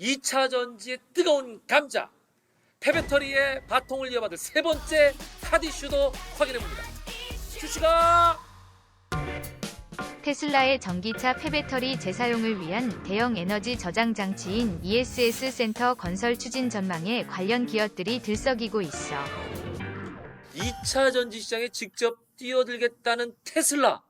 2차 전지의 뜨거운 감자 폐배터리의 바통을 이어받을 세 번째 핫 이슈도 확인해봅니다. 주시가 테슬라의 전기차 폐배터리 재사용을 위한 대형 에너지 저장 장치인 ESS 센터 건설 추진 전망에 관련 기업들이 들썩이고 있어. 2차 전지 시장에 직접 뛰어들겠다는 테슬라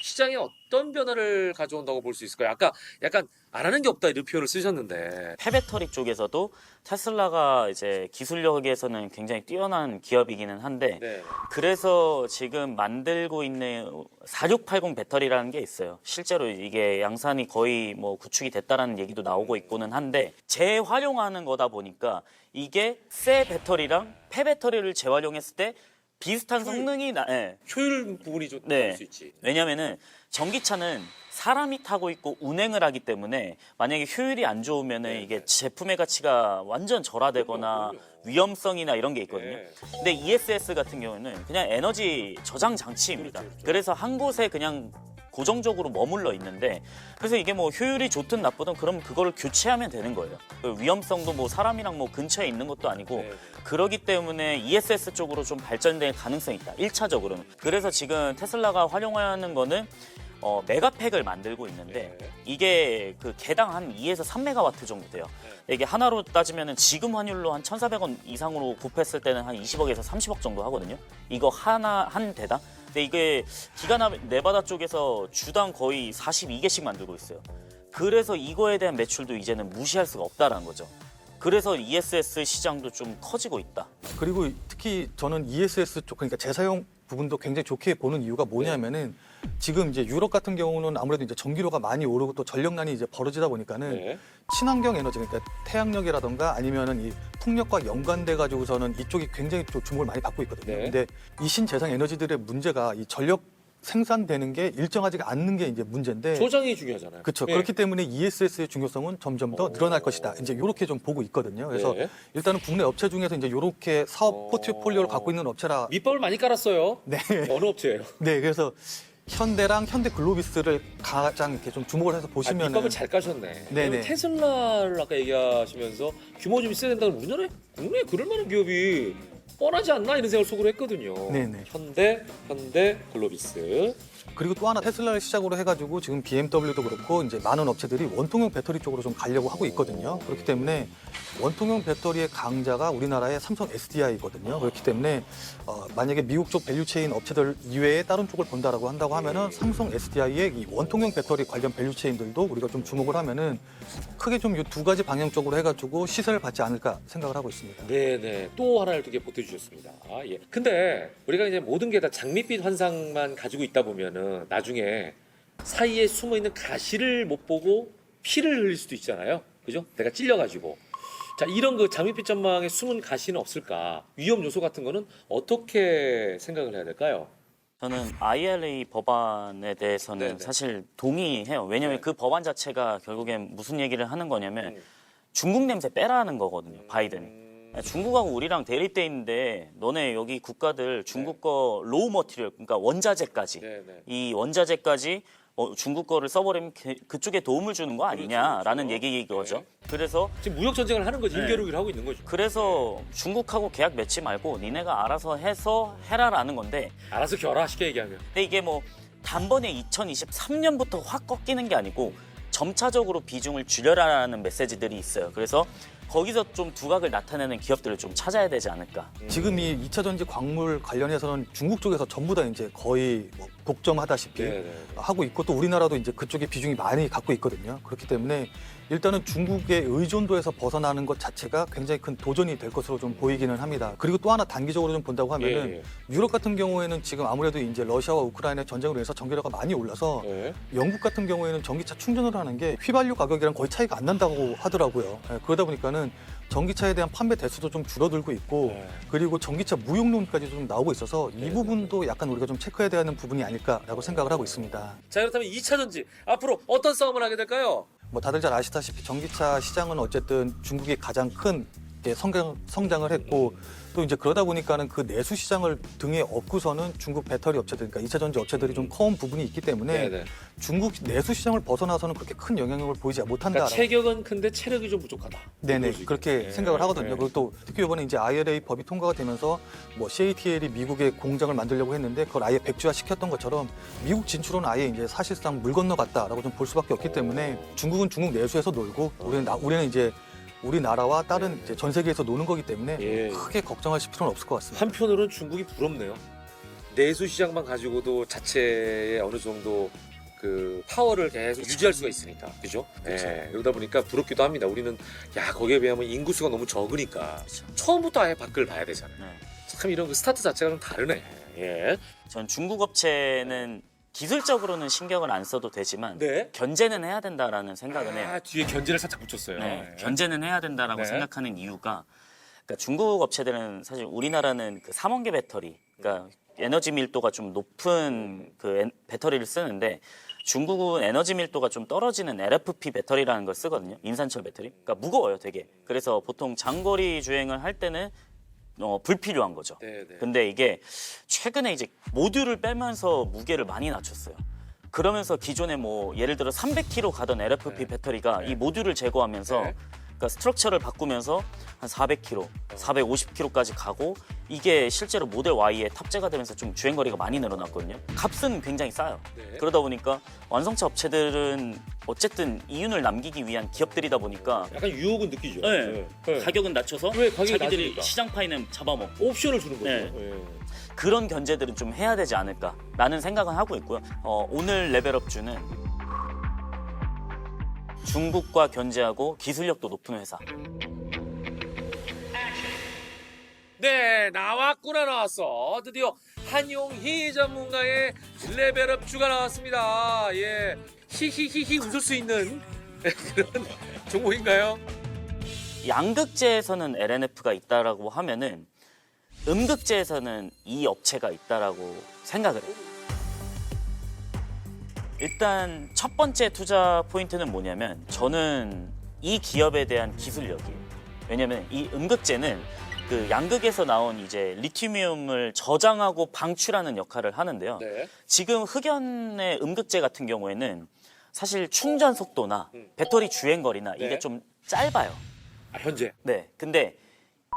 시장에 어떤 변화를 가져온다고 볼 수 있을까요? 아까 약간 안 하는 게 없다 이런 표현을 쓰셨는데 폐배터리 쪽에서도 테슬라가 이제 기술력에서는 굉장히 뛰어난 기업이기는 한데 네. 그래서 지금 만들고 있는 4680 배터리라는 게 있어요. 실제로 이게 양산이 거의 뭐 구축이 됐다라는 얘기도 나오고 있고는 한데 재활용하는 거다 보니까 이게 새 배터리랑 폐 배터리를 재활용했을 때 비슷한 성능이 나. 예. 효율 부분이 좀 네. 나올 수 있지. 왜냐면은 전기차는 사람이 타고 있고 운행을 하기 때문에 만약에 효율이 안 좋으면은 네, 이게 네. 제품의 가치가 완전 절하되거나 그럼요, 그럼요. 위험성이나 이런 게 있거든요. 네. 근데 ESS 같은 경우는 그냥 에너지 저장 장치입니다. 그렇죠, 그렇죠. 그래서 한 곳에 그냥 고정적으로 머물러 있는데 그래서 이게 뭐 효율이 좋든 나쁘든 그럼 그거를 교체하면 되는 거예요. 그 위험성도 뭐 사람이랑 뭐 근처에 있는 것도 아니고 네. 그러기 때문에 ESS 쪽으로 좀 발전될 가능성이 있다. 1차적으로는. 그래서 지금 테슬라가 활용하는 거는 어, 메가팩을 만들고 있는데 네. 이게 그 개당 한 2에서 3메가와트 정도 돼요. 네. 이게 하나로 따지면은 지금 환율로 한 1,400원 이상으로 곱했을 때는 한 20억에서 30억 정도 하거든요. 이거 하나 한 대당. 근데 이게 기가 나 네바다 쪽에서 주당 거의 42개씩 만들고 있어요. 그래서 이거에 대한 매출도 이제는 무시할 수가 없다라는 거죠. 그래서 ESS 시장도 좀 커지고 있다. 그리고 특히 저는 ESS 쪽 그러니까 재사용 부분도 굉장히 좋게 보는 이유가 뭐냐면은 지금 이제 유럽 같은 경우는 아무래도 이제 전기료가 많이 오르고 또 전력난이 이제 벌어지다 보니까는 네. 친환경 에너지 그러니까 태양력이라던가 아니면은 이 풍력과 연관돼 가지고서는 이쪽이 굉장히 또 주목을 많이 받고 있거든요. 네. 근데 이 신재생 에너지들의 문제가 이 전력 생산되는 게 일정하지가 않는 게 이제 문제인데 조정이 중요하잖아요. 그렇죠. 네. 그렇기 때문에 ESS의 중요성은 점점 더 오. 늘어날 것이다. 이제 이렇게 좀 보고 있거든요. 그래서 네. 일단은 국내 업체 중에서 이제 이렇게 사업 오. 포트폴리오를 갖고 있는 업체라 밑밥을 많이 깔았어요. 네. 어느 업체예요? 네, 그래서 현대랑 현대 글로비스를 가장 이렇게 좀 주목을 해서 아, 보시면 밑밥을 잘 까셨네. 네네. 왜냐면 테슬라를 아까 얘기하시면서 규모 좀 있어야 된다는 우리나라에 국내에 그럴 만한 기업이 뻔하지 않나 이런 생각을 속으로 했거든요. 네네. 현대, 현대, 글로비스. 그리고 또 하나 테슬라를 시작으로 해가지고 지금 BMW도 그렇고 이제 많은 업체들이 원통형 배터리 쪽으로 좀 가려고 하고 있거든요. 그렇기 때문에 원통형 배터리의 강자가 우리나라의 삼성 SDI거든요. 그렇기 때문에 어, 만약에 미국 쪽 밸류체인 업체들 이외에 다른 쪽을 본다라고 한다고 하면은 삼성 SDI의 이 원통형 배터리 관련 밸류체인들도 우리가 좀 주목을 하면은 크게 좀 이 두 가지 방향 쪽으로 해가지고 시세를 받지 않을까 생각을 하고 있습니다. 네네. 또 하나를 두개 보태 주셨습니다. 아, 예. 근데 우리가 이제 모든 게 다 장밋빛 환상만 가지고 있다 보면은 나중에 사이에 숨어 있는 가시를 못 보고 피를 흘릴 수도 있잖아요. 그죠? 내가 찔려가지고. 자, 이런 그 장밋빛 전망에 숨은 가시는 없을까? 위험 요소 같은 거는 어떻게 생각을 해야 될까요? 저는 IRA 법안에 대해서는 네네. 사실 동의해요. 왜냐하면 네. 그 법안 자체가 결국엔 무슨 얘기를 하는 거냐면 음. 중국 냄새 빼라는 거거든요. 바이든이. 음, 중국하고 우리랑 대립돼 있는데 너네 여기 국가들 중국 네. 거 로우 머티리얼 그러니까 원자재까지 네 네. 이 원자재까지 어, 중국 거를 써버리면 그- 그쪽에 도움을 주는 거 아니냐라는 그렇죠. 얘기인 거죠. 네. 그래서 지금 무역 전쟁을 하는 거지. 네. 인계루기를 하고 있는 거죠. 그래서 중국하고 계약 맺지 말고 니네가 알아서 해서 해라라는 건데 알아서 결하 쉽게 얘기하면. 근데 이게 뭐 단번에 2023년부터 확 꺾이는 게 아니고 점차적으로 비중을 줄여라라는 메시지들이 있어요. 그래서 거기서 좀 두각을 나타내는 기업들을 좀 찾아야 되지 않을까. 지금 이 2차 전지 광물 관련해서는 중국 쪽에서 전부 다 이제 거의 뭐 독점하다시피 네네. 하고 있고 또 우리나라도 이제 그쪽에 비중이 많이 갖고 있거든요. 그렇기 때문에 일단은 중국의 의존도에서 벗어나는 것 자체가 굉장히 큰 도전이 될 것으로 좀 보이기는 합니다. 그리고 또 하나 단기적으로 좀 본다고 하면은 예, 예. 유럽 같은 경우에는 지금 아무래도 이제 러시아와 우크라이나 전쟁으로 인해서 전기료가 많이 올라서 네. 영국 같은 경우에는 전기차 충전을 하는 게 휘발유 가격이랑 거의 차이가 안 난다고 하더라고요. 예, 그러다 보니까는 전기차에 대한 판매 대수도 좀 줄어들고 있고 네. 그리고 전기차 무용론까지 좀 나오고 있어서 이 네, 부분도 약간 우리가 좀 체크해야 되는 부분이 아닐까라고 생각을 하고 있습니다. 자, 그렇다면 2차 전지 앞으로 어떤 싸움을 하게 될까요? 뭐 다들 잘 아시다시피 전기차 시장은 어쨌든 중국이 가장 큰 이렇게 성장, 성장을 했고 또 이제 그러다 보니까는 그 내수 시장을 등에 업고서는 중국 배터리 업체들, 그러니까 2차 전지 업체들이 좀 커온 부분이 있기 때문에 네네. 중국 내수 시장을 벗어나서는 그렇게 큰 영향력을 보이지 못한다. 그러니까 체격은 큰데 체력이 좀 부족하다. 네네 수 그렇게 있겠네. 생각을 하거든요. 네. 그리고 또 특히 이번에 이제 IRA 법이 통과가 되면서 뭐 CATL이 미국에 공장을 만들려고 했는데 그걸 아예 백지화 시켰던 것처럼 미국 진출은 아예 이제 사실상 물 건너갔다라고 좀 볼 수밖에 없기 때문에 중국은 중국 내수에서 놀고 우리는 나- 우리는 이제 우리나라와 다른 이제 전 세계에서 노는 거기 때문에 예. 크게 걱정하실 필요는 없을 것 같습니다. 한편으로는 중국이 부럽네요. 내수 시장만 가지고도 자체의 어느 정도 그 파워를 계속 유지할 수가 있으니까 그죠? 예, 그러다 보니까 부럽기도 합니다. 우리는 야 거기에 비하면 인구수가 너무 적으니까 그렇죠. 처음부터 아예 밖을 봐야 되잖아요. 네. 참 이런 그 스타트 자체가 좀 다르네. 예. 전 중국 업체는 기술적으로는 신경을 안 써도 되지만 네. 견제는 해야 된다라는 생각은 해요. 아 뒤에 견제를 살짝 붙였어요. 네, 견제는 해야 된다라고 네. 생각하는 이유가 그러니까 중국 업체들은 사실 우리나라는 그 삼원계 배터리, 그러니까 에너지 밀도가 좀 높은 그 엔- 배터리를 쓰는데 중국은 에너지 밀도가 좀 떨어지는 LFP 배터리라는 걸 쓰거든요. 인산철 배터리. 그러니까 무거워요, 되게. 그래서 보통 장거리 주행을 할 때는 어, 불필요한 거죠. 네, 네. 근데 이게 최근에 이제 모듈을 빼면서 무게를 많이 낮췄어요. 그러면서 기존에 뭐 예를 들어 300km 가던 LFP 배터리가 이 모듈을 제거하면서 네. 그러니까 스트럭처를 바꾸면서 한 400km, 450km까지 가고 이게 실제로 모델 Y에 탑재가 되면서 좀 주행 거리가 많이 늘어났거든요. 값은 굉장히 싸요. 네. 그러다 보니까 완성차 업체들은 어쨌든 이윤을 남기기 위한 기업들이다 보니까 약간 유혹은 느끼죠. 네. 네. 가격은 낮춰서 왜 가격이 자기들이 낮으니까? 시장 파이는 잡아먹고 옵션을 주는 거죠. 네. 예. 그런 견제들은 좀 해야 되지 않을까라는 생각은 하고 있고요. 어, 오늘 레벨업주는 중국과 견제하고 기술력도 높은 회사. 네, 나왔구나 나왔어. 드디어 한용희 전문가의 레벨업 주가 나왔습니다. 예, 히히히히 웃을 수 있는 그런 종목인가요? 양극재에서는 LNF가 있다라고 하면은 음극재에서는 이 업체가 있다라고 생각을 해요. 일단 첫 번째 투자 포인트는 뭐냐면 저는 이 기업에 대한 기술력이에요. 왜냐면 이 음극재는 그 양극에서 나온 이제 리튬이움을 저장하고 방출하는 역할을 하는데요. 네. 지금 흑연의 음극재 같은 경우에는 사실 충전 속도나 음. 배터리 주행 거리나 네. 이게 좀 짧아요. 아, 현재. 네. 근데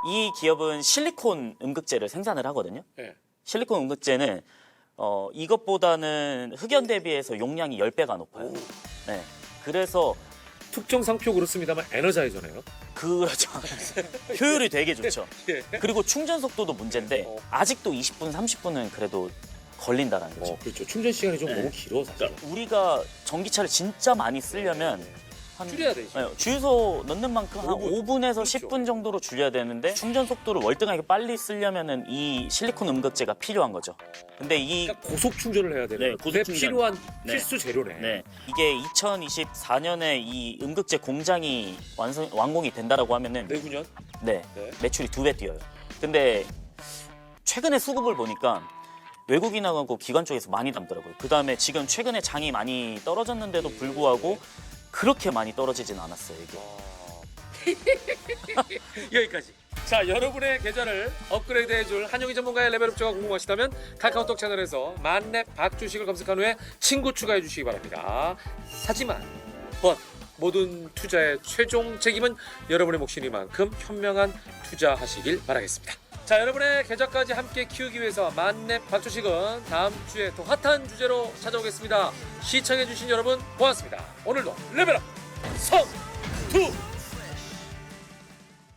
이 기업은 실리콘 음극재를 생산을 하거든요. 네. 실리콘 음극재는 어, 이것보다는 흑연 대비해서 용량이 10배가 높아요. 오. 네. 그래서 특정 상표 그렇습니다만 에너자이저네요. 그렇죠. 효율이 되게 좋죠. 예. 그리고 충전 속도도 문제인데 어. 아직도 20분, 30분은 그래도 걸린다는 거죠. 어, 그렇죠. 충전 시간이 좀 네. 너무 길어 사실. 그러니까 우리가 전기차를 진짜 많이 쓰려면 한 줄여야 되지. 네, 주유소 넣는 만큼 한 5분. 5분 에서 그렇죠. 10분 정도로 줄여야 되는데 충전 속도를 월등하게 빨리 쓰려면은 이 실리콘 음극재가 필요한 거죠. 근데 이 그러니까 고속 충전을 해야 되는. 네, 고속 충전. 필요한 네. 필수 재료네. 네, 이게 2024년에 이 음극재 공장이 완성 완공이 된다라고 하면은 내구년. 네, 네. 매출이 두 배 뛰어요. 근데 최근에 수급을 보니까 외국인하고 기관 쪽에서 많이 담더라고요. 그 다음에 지금 최근에 장이 많이 떨어졌는데도 불구하고 그렇게 많이 떨어지진 않았어요. 이게. 여기까지. 자, 여러분의 계좌를 업그레이드 해줄 한영희 전문가의 레벨업주가 궁금하시다면 카카오톡 채널에서 만렙 박주식을 검색한 후에 친구 추가해 주시기 바랍니다. 하지만 번 모든 투자의 최종 책임은 여러분의 몫이니만큼 현명한 투자하시길 바라겠습니다. 자, 여러분의 계좌까지 함께 키우기 위해서 만렙 박주식은 다음 주에 더 핫한 주제로 찾아오겠습니다. 시청해주신 여러분 고맙습니다. 오늘도 레벨업 성투